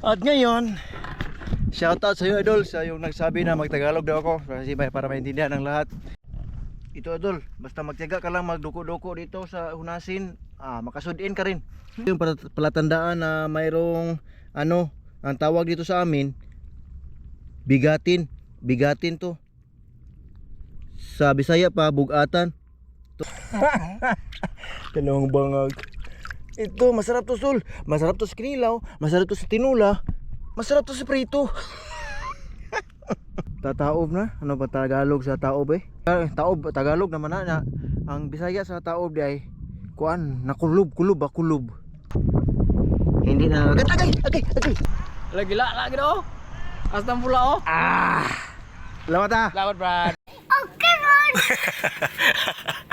At ngayon, shoutout sa iyo idol sa yung nagsabi na magtagalog daw ako kasi para maintindihan ng lahat. Ito idol, basta magtiyaga ka lang magduko-duko dito sa Hunasin, ah, makasudin ka rin. Yung pala- palatandaan na mayroong ano, ang tawag dito sa amin, bigatin, bigatin to. Sa Bisaya pa, bugatan. Dalawang bangag. Ito, masarap to sul. Masarap to sa kinilaw, masarap to sa tinula, masarap to sa prito. Tataob na? Ano ba Tagalog sa taob eh? Ah, Taob, Tagalog naman na, na. Ang Bisaya sa taob di ay kuan, nakulob, kulob, ah, kulob. Hindi na. Agay, agay, agay. Lagi la lagi do. Hasta pula oh. Ah! Lawat ah! Lawan Brad.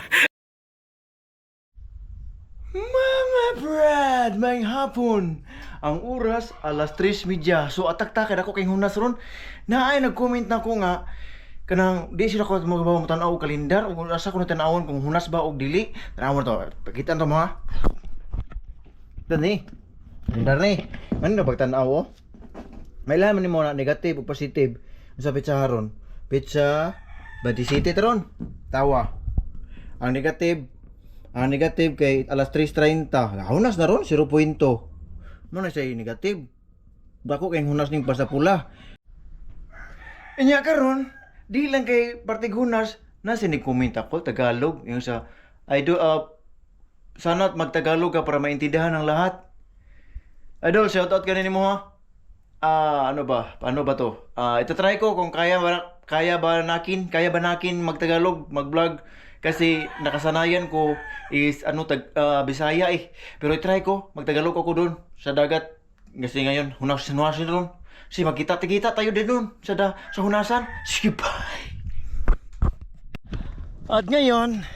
Mama Brad, may hapon. Ang oras alas 3:30. So atak-takad ako kay hunas ron. Naay nag-comment na ko nga kanang di sila ko magabaw mo tanaw kalendar ug asa ko tanawon kung hunas ba og dili. Tanawon to. Pakita to mga. Dani. Kalendar ni. Ano na pagtanaw oh? May laman ni mo na negative ug positive. Sa pizza haron. Pizza 27 ron. Tawa. Ang negative ang negative kay alas 3.30. Hunas na ron, 0.2. Mo na siya yung negative. Dako kay hunas ning basta pula. Inya karon, di lang kay partig hunas na sinig-comment ako Tagalog yung sa I do uh, sana magtagalog ka para maintindihan ng lahat. Idol, shout out kanini mo ha. Ah, ano ba? Paano ba to? Ah, ito try ko kung kaya ba kaya ba nakin, kaya ba nakin magtagalog, mag-vlog kasi nakasanayan ko is ano tag ah, Bisaya eh. Pero i-try ko, magtagalog ako doon sa dagat. Kasi ngayon, hunas hunas doon. Si magkita-kita tayo din doon sa da, sa hunasan. Sige, bye. At ngayon,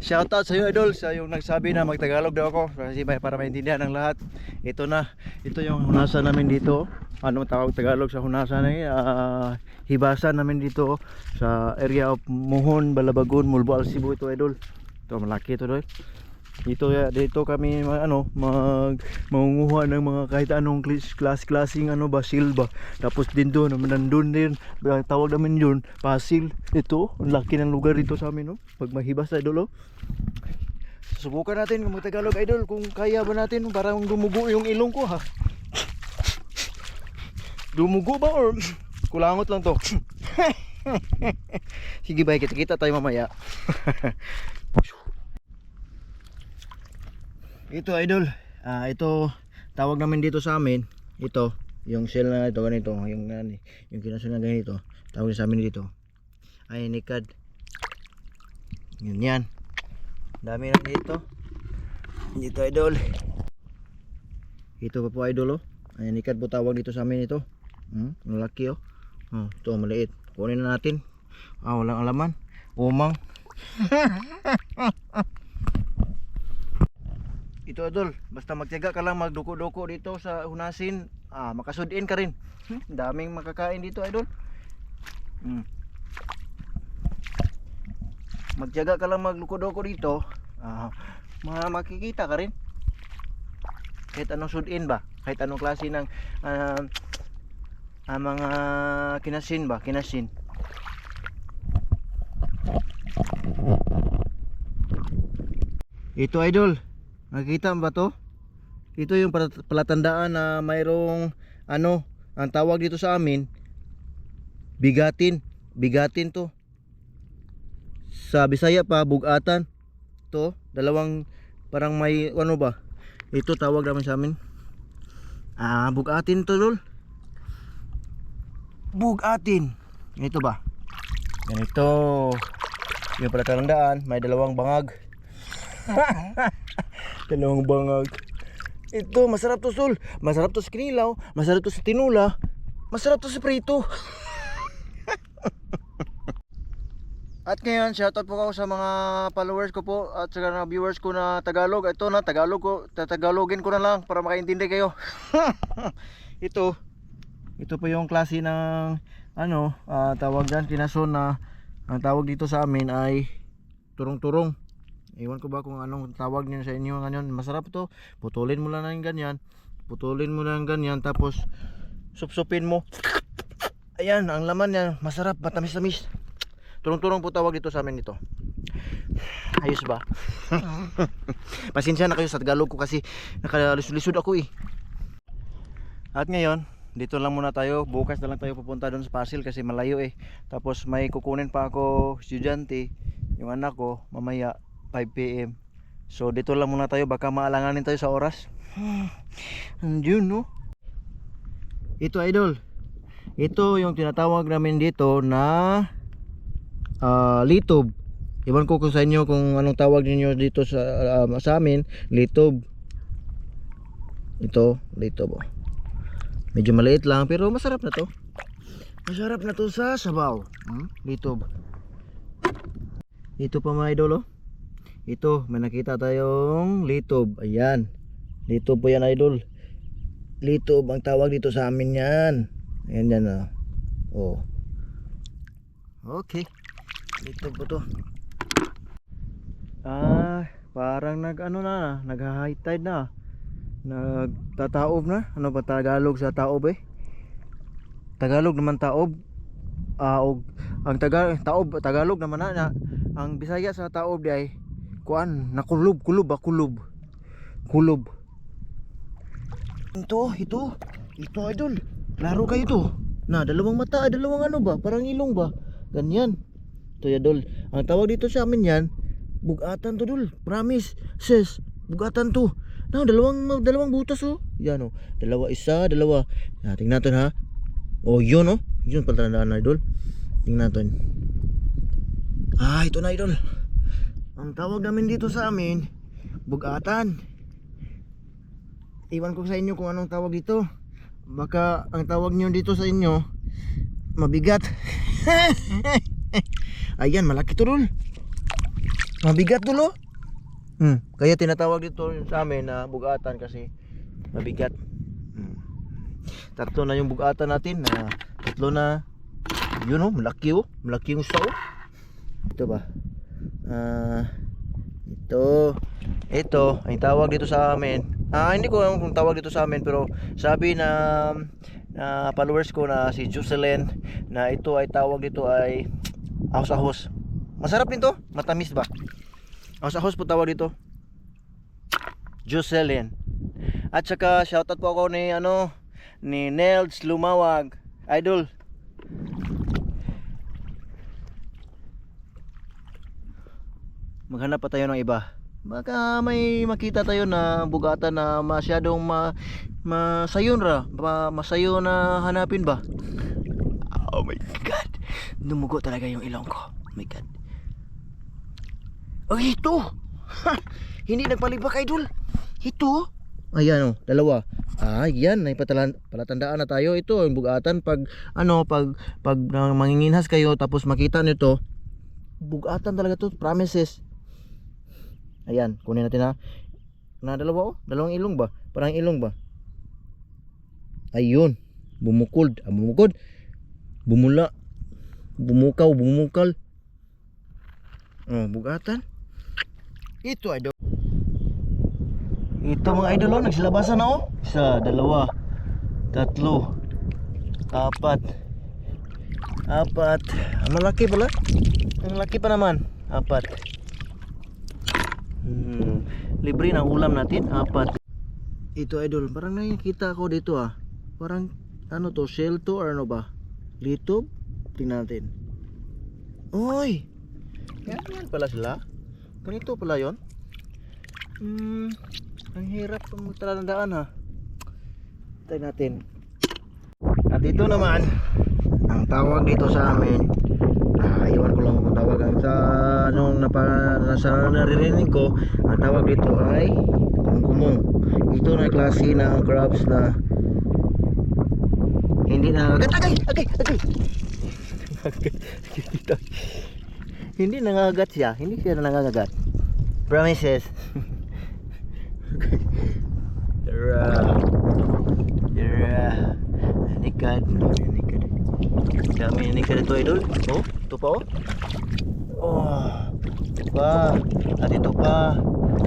Shoutout sa iyo idol sa yung nagsabi na magtagalog daw ako kasi para maintindihan ng lahat. Ito na, ito yung hunasan namin dito. Ano tawag Tagalog sa hunasan ay ah, hibasan namin dito sa area of Muhon, Balabagon, Mulbo, Alcibo ito idol. Ito malaki ito idol. Dito dito kami ano mag mangunguha ng mga kahit anong class klaseng ano ba silba. Tapos din doon naman nandun din tawag namin yun pasil. Ito ang laki ng lugar dito sa amin no. Pag mahibas idol oh. Subukan natin kung magtagalog idol kung kaya ba natin parang dumugo yung ilong ko ha. Dumugo ba or kulangot lang to? Sige bye, kita-kita tayo mamaya. ito idol, ah ito tawag namin dito sa amin, ito yung shell na ito ganito, yung ano, yung kinasunod na ganito, tawag sa amin dito. Ay nikad. Yun yan. Dami na dito. Dito idol. Ito pa po idol oh. Ay nikad po tawag dito sa amin ito. Hmm, laki oh. Oh, ito maliit. Kunin na natin. Ah, walang alaman. Umang. ito idol, basta magtiyaga ka lang magduko-duko dito sa Hunasin, ah, makasudin ka rin. Hmm, daming makakain dito idol. Hmm. Magtiyaga ka lang magduko-duko dito, ah, ma makikita ka rin. Kahit anong sudin ba? Kahit anong klase ng ah, ah, mga kinasin ba? Kinasin. Ito idol, nakikita ba to? Ito yung pala- palatandaan na mayroong ano, ang tawag dito sa amin bigatin, bigatin to. Sa Bisaya pa bugatan. To, dalawang parang may ano ba? Ito tawag namin sa amin. Ah, bugatin to lol. Bugatin. Ito ba? Ganito. Yung palatandaan, may dalawang bangag. dalawang bangag. Ito, masarap to sul. Masarap to sa kinilaw, masarap to sa tinula, masarap to sa prito. At ngayon, shoutout po ako sa mga followers ko po at sa mga viewers ko na Tagalog. Ito na, Tagalog ko, tatagalogin ko na lang para makaintindi kayo. ito, ito po yung klase ng ano, ah, tawag dyan, kinason na ang tawag dito sa amin ay turong-turong. Iwan ko ba kung anong tawag niyo sa inyo ngayon. Masarap to. Putulin mo lang ng ganyan. putulin mo ng ganyan tapos supsupin mo. Ayan, ang laman niya, masarap, matamis-tamis. Turong-turong po tawag dito sa amin ito. Ayos ba? Pasensya na kayo sa Tagalog ko kasi nakalisod ako eh. At ngayon, dito lang muna tayo. Bukas na lang tayo pupunta doon sa Pasil kasi malayo eh. Tapos may kukunin pa ako estudyante, yung anak ko, mamaya 5pm. So dito lang muna tayo, baka maalanganin tayo sa oras. Andiyon no? Ito idol. Ito yung tinatawag namin dito na ah, litob. Iwan ko kung sa inyo kung anong tawag ninyo dito sa ah, sa amin, litob. Ito, litob. Oh. Medyo maliit lang pero masarap na to. Masarap na to sa sabaw. Hmm? Litob. Ito pa mga idol oh. Ito, may nakita tayong litob. Ayan. Litob po yan idol. Litob ang tawag dito sa amin yan. Ayan yan oh. Oh. Okay. Litob po to. Ah, parang nag ano na, nag high tide na. Nagtataob na. Ano ba Tagalog sa taob eh? Tagalog naman taob. Ah, og ang taga taob Tagalog naman na, na ang Bisaya sa taob di ay kuan nakulob kulob ba kulob. Kulob. Ito, ito. Ito idol. Laro kayo to. Na, dalawang mata, dalawang ano ba? Parang ilong ba? Ganyan. Ito idol. Ang tawag dito sa amin yan, bugatan to dul. Promise. Sis, bugatan to. Na, dalawang dalawang butas oh. Yan oh. Dalawa isa, dalawa. Na, tingnan natin ha. Oh, yun oh. Yun pala tandaan na idol. Tingnan natin. Ah, ito na idol. Ang tawag namin dito sa amin, bugatan. Iwan ko sa inyo kung anong tawag dito. Baka ang tawag niyo dito sa inyo, mabigat. Ayan, malaki to dul. Mabigat dulo. Hmm, kaya tinatawag dito sa amin na bugatan kasi mabigat. Hmm. Tatlo na yung bugatan natin na tatlo na yun oh, malaki oh, malaki yung isa oh. Ito ba? Ah, ito. Ito, ang tawag dito sa amin. Ah, hindi ko alam kung tawag dito sa amin pero sabi na na followers ko na si Jocelyn na ito ay tawag dito ay ahos-ahos. Masarap din to, matamis ba? Ahos-ahos po tawag dito. Jocelyn. At saka shoutout po ako ni ano ni Nels Lumawag. Idol. Maghanap pa tayo ng iba. Baka may makita tayo na bugatan na masyadong ma masayon ra, ma, masayo na hanapin ba? Oh my god. Dumugo talaga yung ilong ko. Oh my god. Oh, ito. Ha, hindi nagpalibak idol. Ito. Ayan oh, dalawa. Ah, yan, ay palatandaan na tayo. Ito, yung bugatan pag ano, pag pag manginginhas kayo tapos makita nito, bugatan talaga to, promises. Ayan, kunin natin ha. Na dalawa oh, dalawang ilong ba? Parang ilong ba? Ayun, bumukod, ah, bumukod. Bumula. Bumukaw, bumukal. Oh, bugatan. Ito idol. Ito mga idol oh, nagsilabasan na oh. Isa, dalawa, tatlo, apat, apat. Ang malaki pala. Ang laki pa naman. Apat. Hmm, libre ng ulam natin, apat. Ito idol, parang nakikita ko dito ah. Parang ano to, shell to or ano ba? Litob? Tingnan natin. Oy! Yan, yan pala sila. Ganito pala yon. Hmm, ang hirap ang magtalandaan ha. Tayo natin. At ito naman, ang tawag dito sa amin, ah, iwan ko lang kung tawag ang sa nung napa, nasa naririnig ko, ang tawag dito ay kumkumong. Ito na klase ng crabs na hindi na agay agay agay hindi nangagat siya hindi siya nangagat promises Tara. Tara. Nikad. Nikad. Dami nikad ito idol. Oh, ito pa oh. Oh. Ito pa. At ito pa.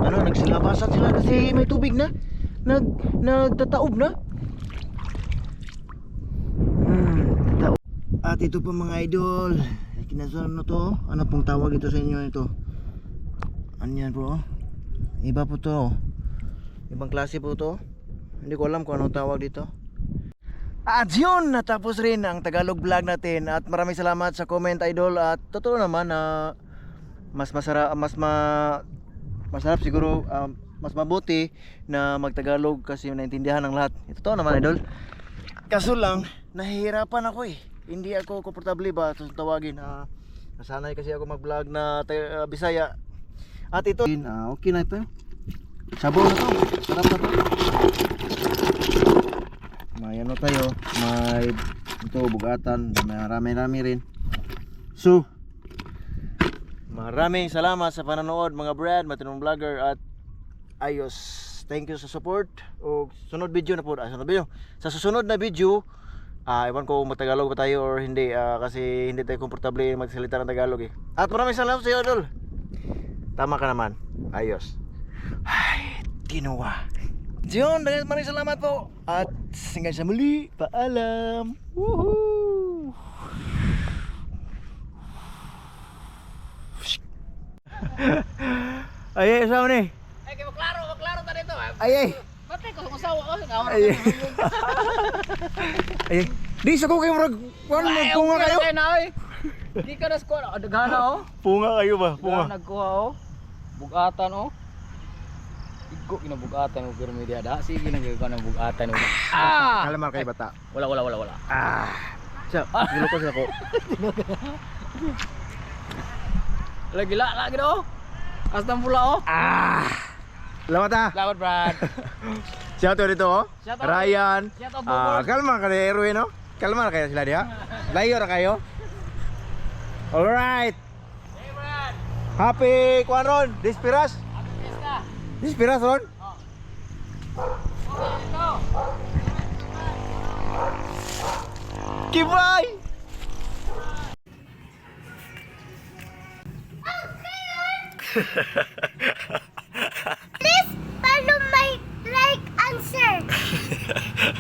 Ano, nagsilabasan sila kasi may tubig na. nag nagtataob na. Hmm, tataob. At ito pa mga idol. Kinasalan na to. Ano pong tawag dito sa inyo ito? Ano yan bro? Iba po to. Ibang klase po to. Hindi ko alam kung anong tawag dito. At yun, natapos rin ang Tagalog vlog natin at maraming salamat sa comment idol at totoo naman na mas masarap mas ma masarap siguro um, mas mabuti na magtagalog kasi naintindihan ng lahat. Ito totoo naman idol. Kaso lang nahihirapan ako eh. Hindi ako komportable ba tawagin. Ah, nasanay kasi ako mag-vlog na ah, Bisaya. At ito, ah, okay na ito. Sabaw na to. Sarap na to. May ano tayo, may ito bugatan, marami-rami rin. So, maraming salamat sa panonood mga Brad, matinong vlogger at ayos. Thank you sa support. O sunod video na po, ah, sunod video. Sa susunod na video, ah iwan ko kung magtagalog ba tayo or hindi ah, kasi hindi tayo komportable magsalita ng Tagalog eh. At maraming salamat sa iyo, Idol. Tama ka naman. Ayos. Ay, ginawa. Diyon, maraming maraming salamat po. At hanggang sa muli, paalam. Woohoo! ay, ay, saan ni? Ay, kaya maklaro, maklaro ta dito. Ay, ay. Batay ko, kung asawa ko. Nga, Ay, ay. ay, di sa ko kayo marag, kuhan mo, punga kayo. na, oy. Di ka na squad. Ah, Daghana, oh. Punga kayo ba? Punga. Punga. Nagkuha, oh. Bugatan, oh. Igo, kinabugatan mo pero media da. Sige lang ka ng bugatan. Ah! Kalamar kayo bata. Wala, wala, wala, wala. Ah. Gulo ko sila ko. Lagi la, lagi do. Astam pula, oh. Ah. Salamat ah. Selamat, Brad. Shout out dito oh. Shout out. Ryan. Shout out, Ah, kalma ka Erwin no. Kalma na kayo sila diha. Layo ra kayo. Alright. Hey, Brad. Happy kuan ron. Dispiras. Ini sepira, Ron? Oh. Please follow my like answer.